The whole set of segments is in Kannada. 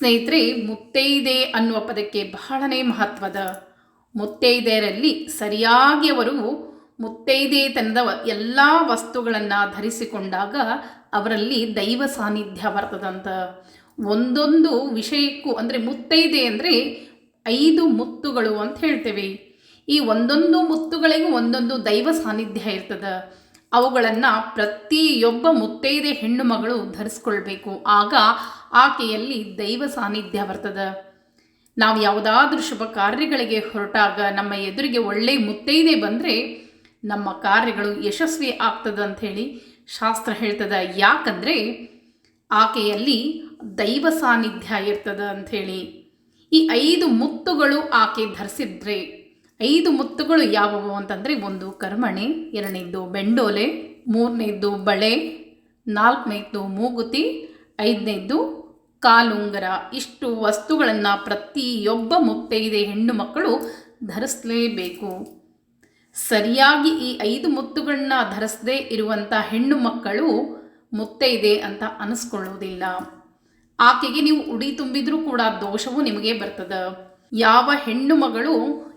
ಸ್ನೇಹಿತರೆ ಮುತ್ತೈದೆ ಅನ್ನುವ ಪದಕ್ಕೆ ಬಹಳನೇ ಮಹತ್ವದ ಮುತ್ತೈದೆಯರಲ್ಲಿ ಸರಿಯಾಗಿ ಅವರು ಮುತ್ತೈದೆತನದ ಎಲ್ಲ ವಸ್ತುಗಳನ್ನು ಧರಿಸಿಕೊಂಡಾಗ ಅವರಲ್ಲಿ ದೈವ ಸಾನ್ನಿಧ್ಯ ಬರ್ತದಂತ. ಒಂದೊಂದು ವಿಷಯಕ್ಕೂ ಅಂದರೆ ಮುತ್ತೈದೆ ಅಂದರೆ ಐದು ಮುತ್ತುಗಳು ಅಂತ ಹೇಳ್ತೇವೆ. ಈ ಒಂದೊಂದು ಮುತ್ತುಗಳಿಗೂ ಒಂದೊಂದು ದೈವ ಸಾನ್ನಿಧ್ಯ ಇರ್ತದೆ. ಅವುಗಳನ್ನು ಪ್ರತಿಯೊಬ್ಬ ಮುತ್ತೈದೆ ಹೆಣ್ಣು ಮಗಳು ಧರಿಸ್ಕೊಳ್ಬೇಕು. ಆಗ ಆಕೆಯಲ್ಲಿ ದೈವ ಸಾನ್ನಿಧ್ಯ ಬರ್ತದೆ. ನಾವು ಯಾವುದಾದ್ರೂ ಶುಭ ಕಾರ್ಯಗಳಿಗೆ ಹೊರಟಾಗ ನಮ್ಮ ಎದುರಿಗೆ ಒಳ್ಳೆಯ ಮುತ್ತೈದೆ ಬಂದರೆ ನಮ್ಮ ಕಾರ್ಯಗಳು ಯಶಸ್ವಿ ಆಗ್ತದೆ ಅಂಥೇಳಿ ಶಾಸ್ತ್ರ ಹೇಳ್ತದೆ. ಯಾಕಂದರೆ ಆಕೆಯಲ್ಲಿ ದೈವ ಸಾನ್ನಿಧ್ಯ ಇರ್ತದೆ ಅಂಥೇಳಿ ಈ ಐದು ಮುತ್ತುಗಳು ಆಕೆ ಧರಿಸಿದ್ರೆ, ಐದು ಮುತ್ತುಗಳು ಯಾವುವು ಅಂತಂದರೆ ಒಂದು ಕರ್ಮಣೆ, ಎರಡನೇದ್ದು ಬೆಂಡೋಲೆ, ಮೂರನೇದ್ದು ಬಳೆ, ನಾಲ್ಕನೇದ್ದು ಮೂಗುತಿ, ಐದನೇದ್ದು ಕಾಲುಂಗರ. ಇಷ್ಟು ವಸ್ತುಗಳನ್ನು ಪ್ರತಿಯೊಬ್ಬ ಮುತ್ತೈದೆ ಹೆಣ್ಣು ಮಕ್ಕಳು ಧರಿಸಲೇಬೇಕು. ಸರಿಯಾಗಿ ಈ ಐದು ಮುತ್ತುಗಳನ್ನ ಧರಿಸದೇ ಇರುವಂಥ ಹೆಣ್ಣು ಮಕ್ಕಳು ಮುತ್ತೈದೆ ಅಂತ ಅನಿಸ್ಕೊಳ್ಳೋದಿಲ್ಲ. ಆಕೆಗೆ ನೀವು ಉಡಿ ತುಂಬಿದ್ರೂ ಕೂಡ ದೋಷವು ನಿಮಗೆ ಬರ್ತದೆ. ಯಾವ ಹೆಣ್ಣು ಮಗಳು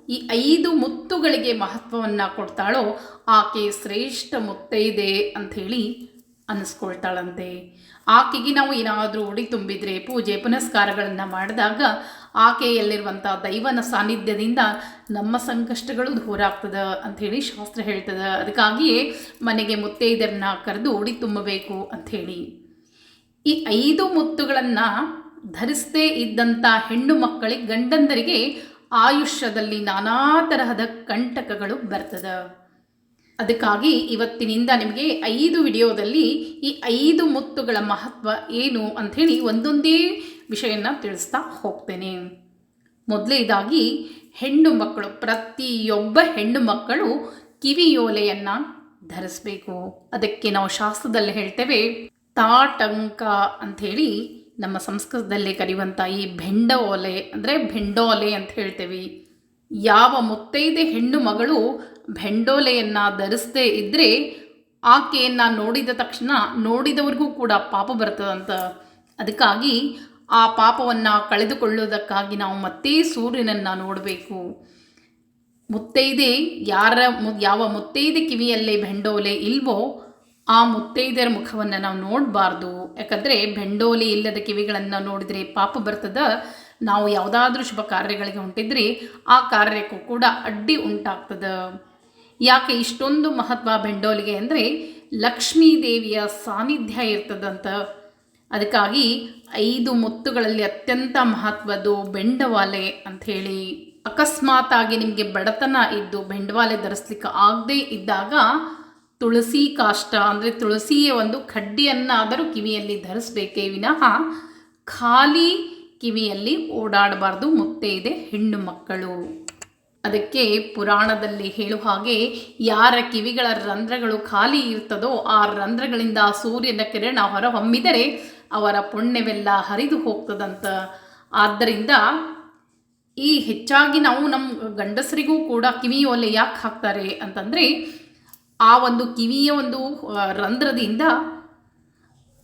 ಈ ಐದು ಮುತ್ತುಗಳಿಗೆ ಮಹತ್ವವನ್ನು ಕೊಡ್ತಾಳೋ ಆಕೆ ಶ್ರೇಷ್ಠ ಮುತ್ತೈದೆ ಅಂಥೇಳಿ ಅನ್ನಿಸ್ಕೊಳ್ತಾಳಂತೆ. ಆಕೆಗೆ ನಾವು ಏನಾದರೂ ಉಡಿ ತುಂಬಿದ್ರೆ ಪೂಜೆ ಪುನಸ್ಕಾರಗಳನ್ನು ಮಾಡಿದಾಗ ಆಕೆಯಲ್ಲಿರುವಂಥ ದೈವನ ಸಾನ್ನಿಧ್ಯದಿಂದ ನಮ್ಮ ಸಂಕಷ್ಟಗಳು ದೂರ ಆಗ್ತದೆ ಅಂಥೇಳಿ ಶಾಸ್ತ್ರ ಹೇಳ್ತದೆ. ಅದಕ್ಕಾಗಿಯೇ ಮನೆಗೆ ಮುತ್ತೈದರನ್ನ ಕರೆದು ಉಡಿ ತುಂಬಬೇಕು ಅಂಥೇಳಿ ಈ ಐದು ಮುತ್ತುಗಳನ್ನು ಧರಿಸದೇ ಇದ್ದಂಥ ಹೆಣ್ಣು ಮಕ್ಕಳಿಗೆ ಗಂಡಂದರಿಗೆ ಆಯುಷ್ಯದಲ್ಲಿ ನಾನಾ ತರಹದ ಕಂಟಕಗಳು ಬರ್ತದೆ. ಅದಕ್ಕಾಗಿ ಇವತ್ತಿನಿಂದ ನಿಮಗೆ ಐದು ವಿಡಿಯೋದಲ್ಲಿ ಈ ಐದು ಮುತ್ತುಗಳ ಮಹತ್ವ ಏನು ಅಂಥೇಳಿ ಒಂದೊಂದೇ ವಿಷಯನ ತಿಳಿಸ್ತಾ ಹೋಗ್ತೇನೆ. ಮೊದಲೇದಾಗಿ ಹೆಣ್ಣು ಮಕ್ಕಳು, ಪ್ರತಿಯೊಬ್ಬ ಹೆಣ್ಣು ಮಕ್ಕಳು ಕಿವಿಯೋಲೆಯನ್ನು ಧರಿಸಬೇಕು. ಅದಕ್ಕೆ ನಾವು ಶಾಸ್ತ್ರದಲ್ಲಿ ಹೇಳ್ತೇವೆ, ತಾಟಂಕ ಅಂಥೇಳಿ ನಮ್ಮ ಸಂಸ್ಕೃತದಲ್ಲಿ ಕರೆಯುವಂಥ ಈ ಬೆಂಡ ಓಲೆ ಅಂದರೆ ಬೆಂಡೋಲೆ ಅಂತ ಹೇಳ್ತೇವೆ. ಯಾವ ಮುತ್ತೈದೆ ಹೆಣ್ಣು ಮಗಳು ಬೆಂಡೋಲೆಯನ್ನು ಧರಿಸದೇ ಇದ್ದರೆ ಆಕೆಯನ್ನು ನೋಡಿದ ತಕ್ಷಣ ನೋಡಿದವರಿಗೂ ಕೂಡ ಪಾಪ ಬರ್ತದಂತ. ಅದಕ್ಕಾಗಿ ಆ ಪಾಪವನ್ನು ಕಳೆದುಕೊಳ್ಳೋದಕ್ಕಾಗಿ ನಾವು ಮತ್ತೆ ಸೂರ್ಯನನ್ನು ನೋಡಬೇಕು. ಮುತ್ತೈದೆ ಯಾರ ಮು, ಯಾವ ಮುತ್ತೈದೆ ಕಿವಿಯಲ್ಲೇ ಬೆಂಡೋಲೆ ಇಲ್ವೋ ಆ ಮುತ್ತೈದೆಯರ ಮುಖವನ್ನು ನಾವು ನೋಡಬಾರ್ದು. ಯಾಕಂದರೆ ಬೆಂಡೋಲೆ ಇಲ್ಲದ ಕಿವಿಗಳನ್ನು ನೋಡಿದರೆ ಪಾಪ ಬರ್ತದ. ನಾವು ಯಾವುದಾದ್ರೂ ಶುಭ ಕಾರ್ಯಗಳಿಗೆ ಹೊಂಟಿದ್ರೆ ಆ ಕಾರ್ಯಕ್ಕೂ ಕೂಡ ಅಡ್ಡಿ ಉಂಟಾಗ್ತದೆ. ಯಾಕೆ ಇಷ್ಟೊಂದು ಮಹತ್ವ ಬೆಂಡೋಲಿಗೆ ಅಂದರೆ ಲಕ್ಷ್ಮೀ ದೇವಿಯ ಸಾನ್ನಿಧ್ಯ ಇರ್ತದಂತ. ಅದಕ್ಕಾಗಿ ಐದು ಮುತ್ತುಗಳಲ್ಲಿ ಅತ್ಯಂತ ಮಹತ್ವದ್ದು ಬೆಂಡವಾಲೆ ಅಂಥೇಳಿ ಅಕಸ್ಮಾತಾಗಿ ನಿಮಗೆ ಬಡತನ ಇದ್ದು ಬೆಂಡವಾಲೆ ಧರಿಸ್ಲಿಕ್ಕೆ ಆಗದೇ ಇದ್ದಾಗ ತುಳಸಿ ಕಾಷ್ಟ ಅಂದರೆ ತುಳಸಿಯ ಒಂದು ಕಡ್ಡಿಯನ್ನಾದರೂ ಕಿವಿಯಲ್ಲಿ ಧರಿಸ್ಬೇಕೇ ವಿನಃ ಖಾಲಿ ಕಿವಿಯಲ್ಲಿ ಓಡಾಡಬಾರ್ದು. ಇದೆ, ಹೆಣ್ಣು ಮಕ್ಕಳು. ಅದಕ್ಕೆ ಪುರಾಣದಲ್ಲಿ ಹೇಳುವ ಹಾಗೆ ಯಾರ ಕಿವಿಗಳ ರಂಧ್ರಗಳು ಖಾಲಿ ಇರ್ತದೋ ಆ ರಂಧ್ರಗಳಿಂದ ಸೂರ್ಯನ ಕಿರಣ ಹೊರಹೊಮ್ಮಿದರೆ ಅವರ ಪುಣ್ಯವೆಲ್ಲ ಹರಿದು ಹೋಗ್ತದಂತ. ಆದ್ದರಿಂದ ಈ ಹೆಚ್ಚಾಗಿ ನಾವು ನಮ್ಮ ಗಂಡಸರಿಗೂ ಕೂಡ ಕಿವಿ ಒಲೆ ಯಾಕೆ ಹಾಕ್ತಾರೆ ಅಂತಂದರೆ ಆ ಒಂದು ಕಿವಿಯ ಒಂದು ರಂಧ್ರದಿಂದ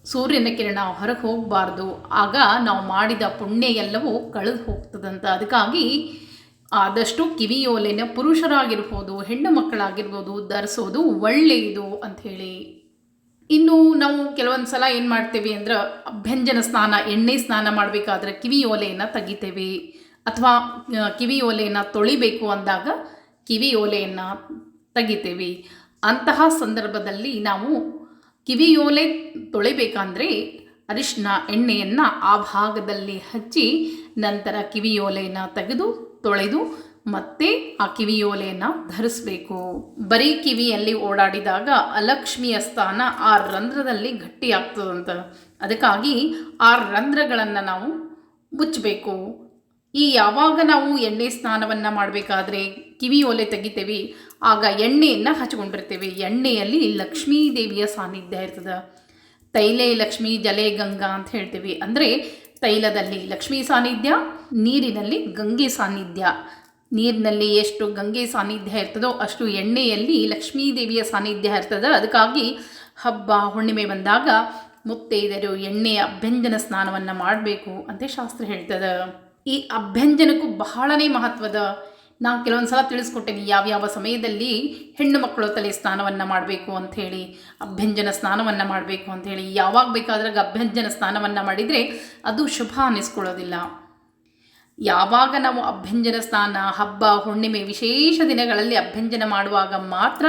ಸೂರ್ಯನ ಕಿರಣ ಹೊರಗೆ ಹೋಗಬಾರ್ದು ಆಗ ನಾವು ಮಾಡಿದ ಪುಣ್ಯ ಎಲ್ಲವೂ ಕಳೆದು ಹೋಗ್ತದಂತ. ಅದಕ್ಕಾಗಿ ಆದಷ್ಟು ಕಿವಿಯೋಲೆನ ಪುರುಷರಾಗಿರ್ಬೋದು, ಹೆಣ್ಣು ಮಕ್ಕಳಾಗಿರ್ಬೋದು ಧರಿಸೋದು ಒಳ್ಳೆಯದು ಅಂಥೇಳಿ. ಇನ್ನು ನಾವು ಕೆಲವೊಂದು ಸಲ ಏನು ಮಾಡ್ತೇವೆ ಅಂದ್ರೆ ಅಭ್ಯಂಜನ ಸ್ನಾನ, ಎಣ್ಣೆ ಸ್ನಾನ ಮಾಡಬೇಕಾದ್ರೆ ಕಿವಿ ಓಲೆಯನ್ನು ತೆಗಿತೇವೆ. ಅಥವಾ ಕಿವಿ ಓಲೆಯನ್ನು ತೊಳಿಬೇಕು ಅಂದಾಗ ಕಿವಿ ಓಲೆಯನ್ನು ತೆಗಿತೇವೆ. ಅಂತಹ ಸಂದರ್ಭದಲ್ಲಿ ನಾವು ಕಿವಿಯೋಲೆ ತೊಳಿಬೇಕಂದ್ರೆ ಅರಿಶಿನ ಎಣ್ಣೆಯನ್ನು ಆ ಭಾಗದಲ್ಲಿ ಹಚ್ಚಿ ನಂತರ ಕಿವಿಯೋಲೆಯನ್ನು ತೆಗೆದು ತೊಳೆದು ಮತ್ತೆ ಆ ಕಿವಿಯೋಲೆಯನ್ನು ಧರಿಸಬೇಕು. ಬರೀ ಕಿವಿಯಲ್ಲಿ ಓಡಾಡಿದಾಗ ಅಲಕ್ಷ್ಮಿಯ ಸ್ಥಾನ ಆ ರಂಧ್ರದಲ್ಲಿ ಗಟ್ಟಿಯಾಗ್ತದಂತ. ಅದಕ್ಕಾಗಿ ಆ ರಂಧ್ರಗಳನ್ನು ನಾವು ಮುಚ್ಚಬೇಕು. ಈ ಯಾವಾಗ ನಾವು ಎಣ್ಣೆ ಸ್ನಾನವನ್ನು ಮಾಡಬೇಕಾದ್ರೆ ಕಿವಿ ಓಲೆ ತೆಗಿತೇವೆ, ಆಗ ಎಣ್ಣೆಯನ್ನು ಹಚ್ಕೊಂಡಿರ್ತೇವೆ. ಎಣ್ಣೆಯಲ್ಲಿ ಲಕ್ಷ್ಮೀ ದೇವಿಯ ಸಾನ್ನಿಧ್ಯ ಇರ್ತದೆ. ತೈಲೆ ಲಕ್ಷ್ಮೀ ಜಲೆ ಗಂಗಾ ಅಂತ ಹೇಳ್ತೀವಿ. ಅಂದರೆ ತೈಲದಲ್ಲಿ ಲಕ್ಷ್ಮೀ ಸಾನ್ನಿಧ್ಯ, ನೀರಿನಲ್ಲಿ ಗಂಗೆ ಸಾನ್ನಿಧ್ಯ. ನೀರಿನಲ್ಲಿ ಎಷ್ಟು ಗಂಗೆ ಸಾನ್ನಿಧ್ಯ ಇರ್ತದೋ ಅಷ್ಟು ಎಣ್ಣೆಯಲ್ಲಿ ಲಕ್ಷ್ಮೀ ದೇವಿಯ ಸಾನ್ನಿಧ್ಯ ಇರ್ತದೆ. ಅದಕ್ಕಾಗಿ ಹಬ್ಬ, ಹುಣ್ಣಿಮೆ ಬಂದಾಗ ಮುತ್ತೈದರು ಎಣ್ಣೆಯ ಅಭ್ಯಂಜನ ಸ್ನಾನವನ್ನು ಮಾಡಬೇಕು ಅಂತ ಶಾಸ್ತ್ರ ಹೇಳ್ತದೆ. ಈ ಅಭ್ಯಂಜನಕ್ಕೂ ಬಹಳನೇ ಮಹತ್ವದ ನಾನು ಕೆಲವೊಂದು ಸಲ ತಿಳಿಸ್ಕೊಟ್ಟೇನೆ ಯಾವ್ಯಾವ ಸಮಯದಲ್ಲಿ ಹೆಣ್ಣು ಮಕ್ಕಳು ತಲೆ ಸ್ನಾನವನ್ನು ಮಾಡಬೇಕು ಅಂಥೇಳಿ ಅಭ್ಯಂಜನ ಸ್ನಾನವನ್ನು ಮಾಡಬೇಕು ಅಂಥೇಳಿ ಯಾವಾಗ ಬೇಕಾದ್ರಾಗ ಅಭ್ಯಂಜನ ಸ್ನಾನವನ್ನು ಮಾಡಿದರೆ ಅದು ಶುಭ ಅನ್ನಿಸ್ಕೊಳ್ಳೋದಿಲ್ಲ ಯಾವಾಗ ನಾವು ಅಭ್ಯಂಜನ ಸ್ನಾನ, ಹಬ್ಬ, ಹುಣ್ಣಿಮೆ ವಿಶೇಷ ದಿನಗಳಲ್ಲಿ ಅಭ್ಯಂಜನ ಮಾಡುವಾಗ ಮಾತ್ರ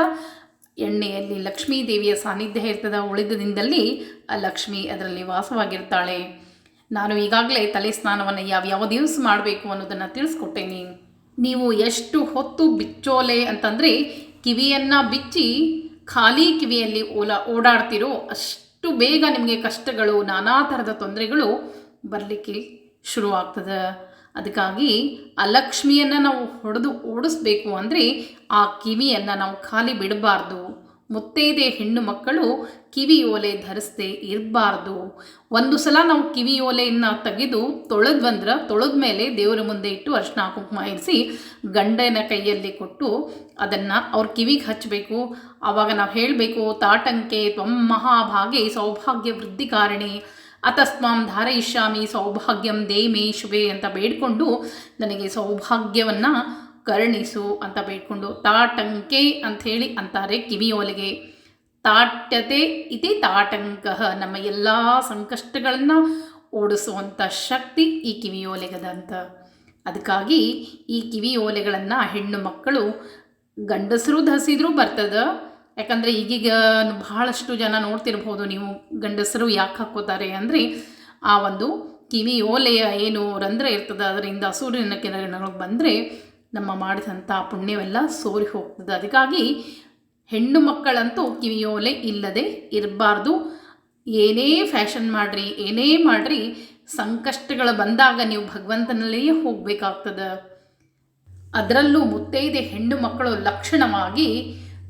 ಎಣ್ಣೆಯಲ್ಲಿ ಲಕ್ಷ್ಮೀ ದೇವಿಯ ಸಾನ್ನಿಧ್ಯ ಇರ್ತದ ಉಳಿದ ದಿನದಲ್ಲಿ ಆ ಲಕ್ಷ್ಮಿ ಅದರಲ್ಲಿ ವಾಸವಾಗಿರ್ತಾಳೆ. ನಾನು ಈಗಾಗಲೇ ತಲೆ ಸ್ನಾನವನ್ನು ಯಾವ ಯಾವ ದಿವಸ ಮಾಡಬೇಕು ಅನ್ನೋದನ್ನು ತಿಳಿಸ್ಕೊಟ್ಟೇನೆ. ನೀವು ಎಷ್ಟು ಹೊತ್ತು ಬಿಚ್ಚೋಲೆ ಅಂತಂದರೆ ಕಿವಿಯನ್ನು ಬಿಚ್ಚಿ ಖಾಲಿ ಕಿವಿಯಲ್ಲಿ ಓಲಾ ಓಡಾಡ್ತಿರೋ ಅಷ್ಟು ಬೇಗ ನಿಮಗೆ ಕಷ್ಟಗಳು, ನಾನಾ ಥರದ ತೊಂದರೆಗಳು ಬರಲಿಕ್ಕೆ ಶುರುವಾಗ್ತದೆ. ಅದಕ್ಕಾಗಿ ಅಲಕ್ಷ್ಮಿಯನ್ನು ಲಕ್ಷ್ಮಿಯನ್ನು ನಾವು ಹೊಡೆದು ಓಡಿಸ್ಬೇಕು ಅಂದರೆ ಆ ಕಿವಿಯನ್ನು ನಾವು ಖಾಲಿ ಬಿಡಬಾರ್ದು. ಮುತ್ತೈದೆ ಹೆಣ್ಣು ಮಕ್ಕಳು ಕಿವಿ ಓಲೆ ಧರಿಸದೆ ಇರಬಾರ್ದು. ಒಂದು ಸಲ ನಾವು ಕಿವಿ ಓಲೆಯನ್ನು ತೆಗೆದು ತೊಳೆದ್ವಂದ್ರೆ ತೊಳೆದ ಮೇಲೆ ದೇವರ ಮುಂದೆ ಇಟ್ಟು ಅರ್ಶನ ಕುಂಕುಮ ಇರಿಸಿ ಗಂಡನ ಕೈಯಲ್ಲಿ ಕೊಟ್ಟು ಅದನ್ನು ಅವ್ರ ಕಿವಿಗೆ ಹಚ್ಚಬೇಕು ಆವಾಗ ನಾವು ಹೇಳಬೇಕು, ತಾಟಂಕೆ ತ್ವಂ ಮಹಾಭಾಗೆ ಸೌಭಾಗ್ಯ ವೃದ್ಧಿಕಾರಣಿ. ಅತಸ್ಮಾಂ ಧಾರಯಿಷ್ಯಾಮಿ ಸೌಭಾಗ್ಯಂ ದೇಮೇ ಶುಭೆ ಅಂತ ಬೇಡ್ಕೊಂಡು ನನಗೆ ಸೌಭಾಗ್ಯವನ್ನು ಕರುಣಿಸು ಅಂತ ಬೇಡ್ಕೊಂಡು ತಾಟಂಕೆ ಅಂಥೇಳಿ ಅಂತಾರೆ ಕಿವಿಯೋಲೆಗೆ ತಾಟ್ಯತೆ ಇತಿ ತಾಟಂಕ. ನಮ್ಮ ಎಲ್ಲ ಸಂಕಷ್ಟಗಳನ್ನು ಓಡಿಸುವಂಥ ಶಕ್ತಿ ಈ ಕಿವಿಯೋಲೆಗದಂತ ಅದಕ್ಕಾಗಿ ಈ ಕಿವಿ ಓಲೆಗಳನ್ನು ಹೆಣ್ಣು ಮಕ್ಕಳು ಗಂಡಸರು ಧರಿಸಿದ್ರೂ ಬರ್ತದೆ. ಯಾಕಂದರೆ ಈಗೀಗ ಬಹಳಷ್ಟು ಜನ ನೋಡ್ತಿರ್ಬೋದು ನೀವು ಗಂಡಸರು ಯಾಕೆ ಹಾಕ್ಕೋತಾರೆ ಅಂದರೆ ಆ ಒಂದು ಕಿವಿ ಓಲೆಯ ಏನು ರಂಧ್ರ ಇರ್ತದೆ, ಅದರಿಂದ ಸೂರ್ಯನ ಕಿರಣಗಳು ಬಂದರೆ ನಮ್ಮ ಮಾಡಿದಂಥ ಪುಣ್ಯವೆಲ್ಲ ಸೋರಿ ಹೋಗ್ತದೆ. ಅದಕ್ಕಾಗಿ ಹೆಣ್ಣು ಮಕ್ಕಳಂತೂ ಕಿವಿಯೋಲೆ ಇಲ್ಲದೆ ಇರಬಾರ್ದು. ಏನೇ ಫ್ಯಾಷನ್ ಮಾಡಿರಿ, ಏನೇ ಮಾಡಿರಿ, ಸಂಕಷ್ಟಗಳು ಬಂದಾಗ ನೀವು ಭಗವಂತನಲ್ಲಿಯೇ ಹೋಗಬೇಕಾಗ್ತದೆ. ಅದರಲ್ಲೂ ಮುತ್ತೈದೆ ಹೆಣ್ಣು ಮಕ್ಕಳು ಲಕ್ಷಣವಾಗಿ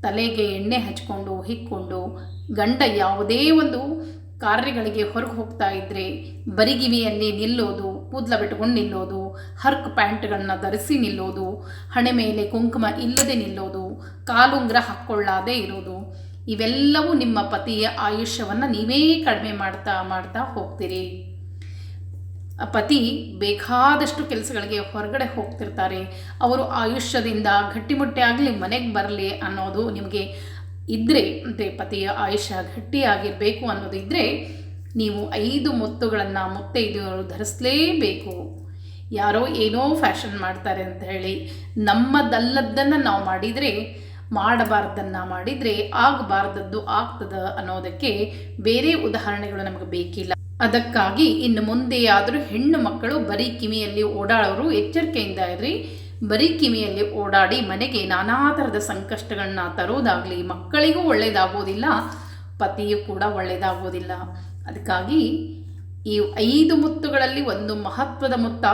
ತಲೆಗೆ ಎಣ್ಣೆ ಹಚ್ಕೊಂಡು, ಹಿಕ್ಕೊಂಡು, ಗಂಡ ಯಾವುದೇ ಒಂದು ಕಾರ್ಯಗಳಿಗೆ ಹೊರಗೆ ಹೋಗ್ತಾ ಇದ್ದರೆ ಬರಿಗಿವಿಯಲ್ಲಿ ನಿಲ್ಲೋದು, ಕೂದಲ ಬಿಟ್ಕೊಂಡು ನಿಲ್ಲೋದು ಹರ್ಕ್ ಪ್ಯಾಂಟ್ಗಳನ್ನ ಧರಿಸಿ ನಿಲ್ಲೋದು, ಹಣೆ ಮೇಲೆ ಕುಂಕುಮ ಇಲ್ಲದೆ ನಿಲ್ಲೋದು ಕಾಲುಂಗ್ರ ಹಾಕ್ಕೊಳ್ಳಾದೆ ಇರೋದು, ಇವೆಲ್ಲವೂ ನಿಮ್ಮ ಪತಿಯ ಆಯುಷ್ಯವನ್ನು ನೀವೇ ಕಡಿಮೆ ಮಾಡ್ತಾ ಮಾಡ್ತಾ ಹೋಗ್ತೀರಿ. ಪತಿ ಬೇಕಾದಷ್ಟು ಕೆಲಸಗಳಿಗೆ ಹೊರಗಡೆ ಹೋಗ್ತಿರ್ತಾರೆ. ಅವರು ಆಯುಷ್ಯದಿಂದ ಗಟ್ಟಿಮುಟ್ಟಿಯಾಗಲಿ ಮನೆಗೆ ಬರಲಿ ಅನ್ನೋದು ನಿಮಗೆ ಇದ್ದರೆ ಅಂದರೆ ಪತಿಯ ಆಯುಷ್ಯ ಗಟ್ಟಿಯಾಗಿರಬೇಕು ಅನ್ನೋದು ಇದ್ದರೆ ನೀವು ಐದು ಮುತ್ತುಗಳನ್ನು ಮುತ್ತೈದು ಧರಿಸಲೇಬೇಕು. ಯಾರೋ ಏನೋ ಫ್ಯಾಷನ್ ಮಾಡ್ತಾರೆ ಅಂತ ಹೇಳಿ ನಮ್ಮದಲ್ಲದ್ದನ್ನು ನಾವು ಮಾಡಿದರೆ, ಮಾಡಬಾರ್ದನ್ನು ಮಾಡಿದರೆ ಆಗಬಾರ್ದದ್ದು ಆಗ್ತದ ಅನ್ನೋದಕ್ಕೆ ಬೇರೆ ಉದಾಹರಣೆಗಳು ನಮಗೆ ಬೇಕಿಲ್ಲ. ಅದಕ್ಕಾಗಿ ಇನ್ನು ಮುಂದೆ ಆದರೂ ಹೆಣ್ಣು ಮಕ್ಕಳು ಬರೀ ಕಿವಿಯಲ್ಲಿ ಓಡಾಡೋರು ಎಚ್ಚರಿಕೆಯಿಂದ ಇರ್ರಿ. ಬರೀ ಕಿವಿಯಲ್ಲಿ ಓಡಾಡಿ ಮನೆಗೆ ನಾನಾ ಥರದ ಸಂಕಷ್ಟಗಳನ್ನ ತರೋದಾಗಲಿ ಮಕ್ಕಳಿಗೂ ಒಳ್ಳೆಯದಾಗೋದಿಲ್ಲ ಪತಿಯೂ ಕೂಡ ಒಳ್ಳೆಯದಾಗೋದಿಲ್ಲ ಅದಕ್ಕಾಗಿ ಈ ಐದು ಮುತ್ತುಗಳಲ್ಲಿ ಒಂದು ಮಹತ್ವದ ಮುತ್ತ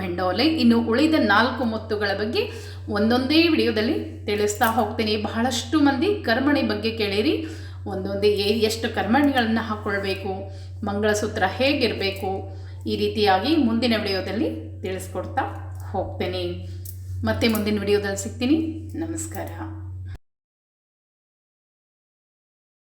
ಬೆಂಡೋಲೆ. ಇನ್ನು ಉಳಿದ ನಾಲ್ಕು ಮುತ್ತುಗಳ ಬಗ್ಗೆ ಒಂದೊಂದೇ ವಿಡಿಯೋದಲ್ಲಿ ತಿಳಿಸ್ತಾ ಹೋಗ್ತೀನಿ. ಬಹಳಷ್ಟು ಮಂದಿ ಕರ್ಮಣಿ ಬಗ್ಗೆ ಕೇಳಿರಿ. ಒಂದೊಂದೇ ಎಷ್ಟು ಕರ್ಮಣಿಗಳನ್ನು ಹಾಕ್ಕೊಳ್ಬೇಕು ಮಂಗಳಸೂತ್ರ ಹೇಗಿರಬೇಕು, ಈ ರೀತಿಯಾಗಿ ಮುಂದಿನ ವಿಡಿಯೋದಲ್ಲಿ ತಿಳಿಸ್ಕೊಡ್ತಾ ಹೋಗ್ತೇನೆ. ಮತ್ತೆ ಮುಂದಿನ ವಿಡಿಯೋದಲ್ಲಿ ಸಿಗ್ತೀನಿ. ನಮಸ್ಕಾರ.